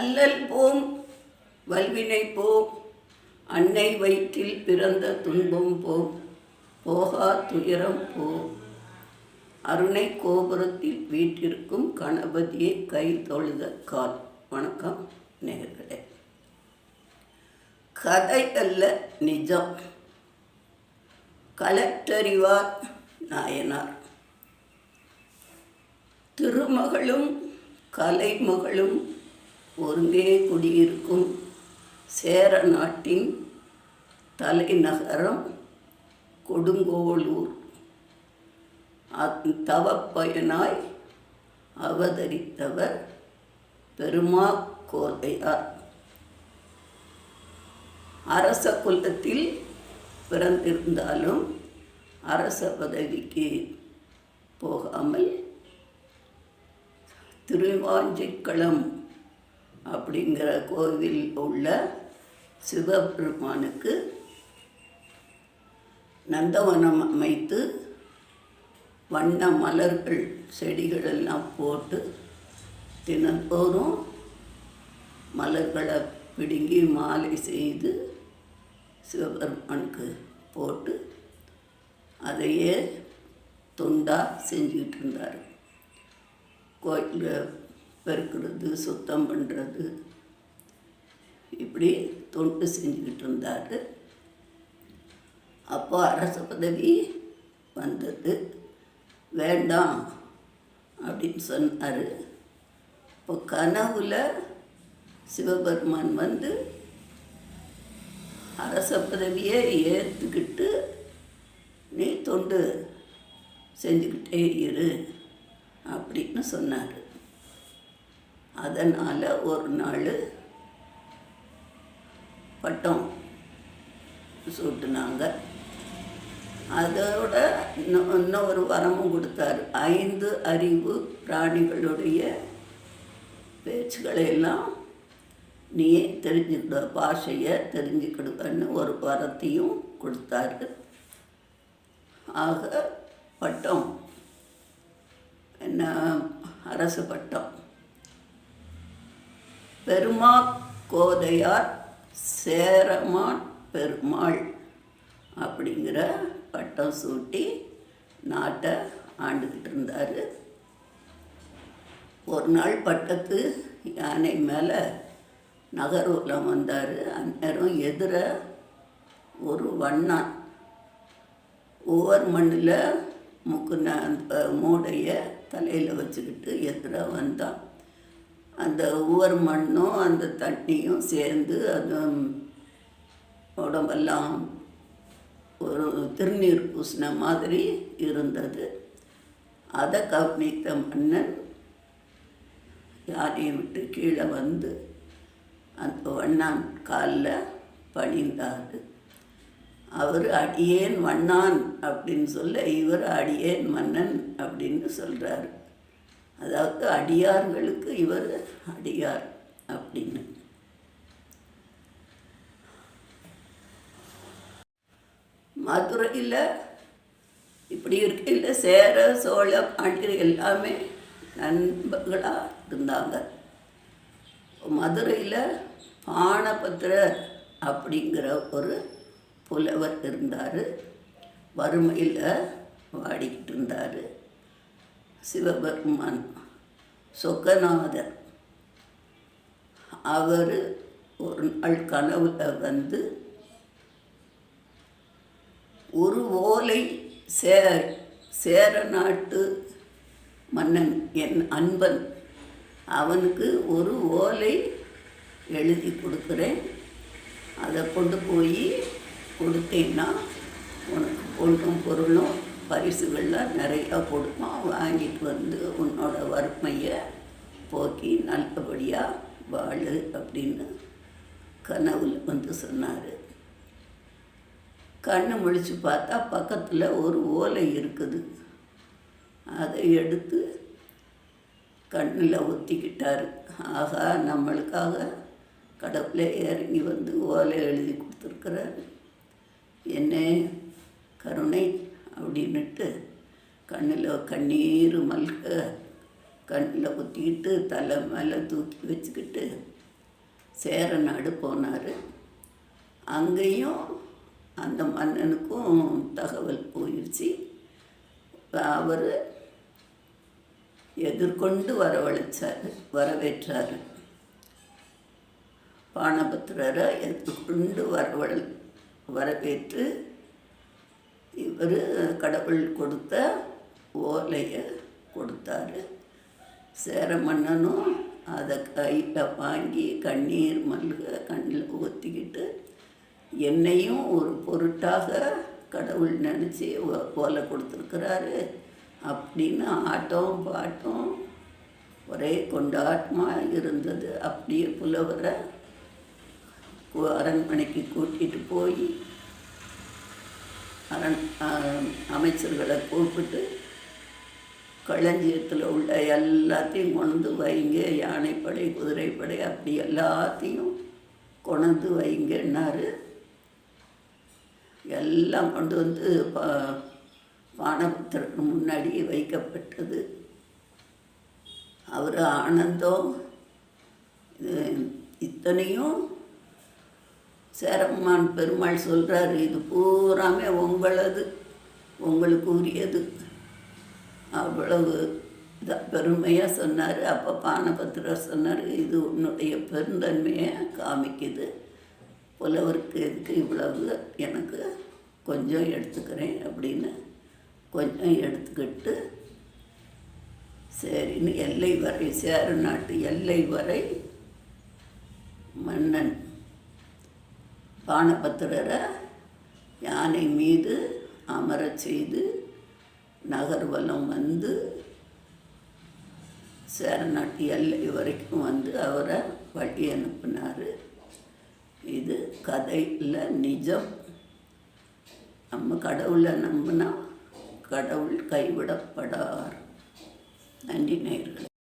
அல்லல் போம் வல்வினை போம் அன்னை வயிற்றில் பிறந்த துன்பம் போம் போகா துயரம் போம். அருணை கோபுரத்தில் வீட்டிற்கும் கணபதியை கை தொழுத கால். வணக்கம் நேர்களே கதை அல்ல நிஜம். கலெக்டறிவார் நாயனார். திருமகளும் கலைமகளும் ஒருங்கே குடியிருக்கும் சேர நாட்டின் தலைநகரம் கொடுங்கோளூர். தவப்பயனாய் அவதரித்தவர் பெருமா கோதையார் அரச குலத்தில் பிறந்திருந்தாலும் அரச பதவிக்கு போகாமல் திருவாஞ்சிக்களம் அப்படிங்கிற கோவில் உள்ள சிவபெருமானுக்கு நந்தவனம் அமைத்து வண்ண மலர்கள் செடிகளெல்லாம் போட்டு தினந்தோறும் மலர்களை பிடுங்கி மாலை செய்து சிவபெருமானுக்கு போட்டு அதையே தொண்டாக செஞ்சுக்கிட்டு இருந்தார். கோயிலில் பெருக்கிறது சுத்தம் பண்ணுறது இப்படி தொண்டு செஞ்சுக்கிட்டு இருந்தார். அப்போ அரச பதவி வந்தது. வேண்டாம் அப்படின்னு சொன்னார். இப்போ கனவுல சிவபெருமான் வந்து அரச பதவியை ஏற்றுக்கிட்டு நீ தொண்டு செஞ்சுக்கிட்டே இரு அப்படின்னு சொன்னார். அதனால் ஒரு நாள் பட்டம் சூட்டுனாங்க. அதோட இன்னும் இன்னொரு வரமும் கொடுத்தாரு. ஐந்து அறிவு பிராணிகளுடைய பேச்சுக்களை எல்லாம் நீ தெரிஞ்சுக்கிட பாஷையை தெரிஞ்சுக்கிடுன்னு ஒரு வரத்தையும் கொடுத்தாரு. ஆக பட்டம் என்ன அரசு பட்டம். பெருமா கோதையார் சேரமான் பெருமாள் அப்படிங்கிற பட்டம் சூட்டி நாட்டை ஆண்டுக்கிட்டு இருந்தார். ஒரு நாள் பட்டத்து யானை மேலே நகரூரில் வந்தார். அந்நேரம் எதிர ஒரு வண்ணான் ஒவ்வொரு மண்ணில் முக்குன அந்த மூடையை தலையில் வச்சுக்கிட்டு எதிர வந்தான். அந்த ஒவ்வொரு மண்ணும் அந்த தண்ணியும் சேர்ந்து அது உடம்பெல்லாம் ஒரு திருநீர் பூசின மாதிரி இருந்தது. அதை கவனித்த மன்னன் யானையை விட்டு கீழே வந்து அந்த வண்ணான் காலில் பணிந்தார். அவர் அடியேன் வண்ணான் அப்படின்னு சொல்ல இவர் அடியேன் மன்னன் அப்படின்னு சொல்கிறாரு அதாவது அடியார்களுக்கு இவர் அடியார் அப்படின்னு. மதுரையில் இப்படி இருக்கையில் சேர சோழ பாண்டியர் எல்லாமே நண்பர்களாக இருந்தாங்க. மதுரையில் பானபத்திரர் அப்படிங்கிற ஒரு புலவர் இருந்தார். வறுமையில் வாடிக்கிட்டு இருந்தார். சிவபெருமான் சொக்கநாதர் அவர் ஒரு நாள் கனவுல வந்து ஒரு ஓலை சே சேர நாட்டு மன்னன் என் அன்பன் அவனுக்கு ஒரு ஓலை எழுதி கொடுக்குறேன். அதை கொண்டு போய் கொடுத்தேன்னா உனக்கு பொண்ணும் பொருளும் பரிசுகள்லாம் நிறையா கொடுப்பான் வாங்கிட்டு வந்து உன்னோட வறுமையை போக்கி நல்லபடியாக வாழு அப்படின்னு கனவுல வந்து சொன்னார். கண்ணு முழிச்சு பார்த்தா பக்கத்தில் ஒரு ஓலை இருக்குது. அதை எடுத்து கண்ணில் ஒத்திக்கிட்டார். ஆகா நம்மளுக்காக கடவுளே இறங்கி வந்து ஓலை எழுதி கொடுத்துருக்குறாரு. என்ன கருணை அப்படின்னுட்டு கண்ணில் கண்ணீர் மல்க கண்ணில் குத்திக்கிட்டு தலை மேலே தூக்கி வச்சுக்கிட்டு சேர நாடு போனார். அங்கேயும் அந்த மன்னனுக்கும் தகவல் போயிடுச்சு அவர் எதிர்கொண்டு வரவழைச்சார் வரவேற்றார். பானபத்திரரை எதிர்கொண்டு வரவழ வரவேற்று இவர் கடவுள் கொடுத்த ஓலையை கொடுத்தாரு. சேர மன்னனும் அதை கையில் வாங்கி கண்ணீர் மல்க கண்ணில் ஊற்றிக்கிட்டு என்னையும் ஒரு பொருட்டாக கடவுள் நினச்சி ஓலை கொடுத்துருக்குறாரு. அப்படின்னு ஆட்டம் பாட்டம் ஒரே கொண்டாட்டமாக இருந்தது. அப்படியே புலவரை அரண்மனைக்கு கூட்டிகிட்டு போய் அமைச்சர்களை கூப்பிட்டு களஞ்சியத்தில் உள்ள எல்லாத்தையும் கொண்டு வைங்க யானைப்படை குதிரைப்படை அப்படி எல்லாத்தையும் கொண்டு வைங்கன்னாரு. எல்லாம் கொண்டு வந்து பா பானபுத்திரனுக்கு முன்னாடி வைக்கப்பட்டது. அவர் ஆனந்தம் இது இத்தனையும் சேரம்மான் பெருமாள் சொல்கிறாரு இது பூராமே உங்களது உங்களுக்கு உரியது அவ்வளவு பெருமையாக சொன்னார். அப்போ பானபத்திரர் சொன்னார் இது உன்னுடைய பெருந்தன்மையை காமிக்குது. புலவருக்கு எதுக்கு இவ்வளவு? எனக்கு கொஞ்சம் எடுத்துக்கிறேன் அப்படின்னு கொஞ்சம் எடுத்துக்கிட்டு சரின்னு எல்லை வரை சேர நாட்டு எல்லை வரை மன்னன் பானபத்திரரை யானை மீது அமரச் செய்து நகர்வலம் வந்து சேரநாட்டு எல்லை வரைக்கும் வந்து அவரை வழி அனுப்பினார். இது கதையில் நிஜம். நம்ம கடவுளை நம்பினா கடவுள் கைவிடப்படார். நன்றி நேயர்களே.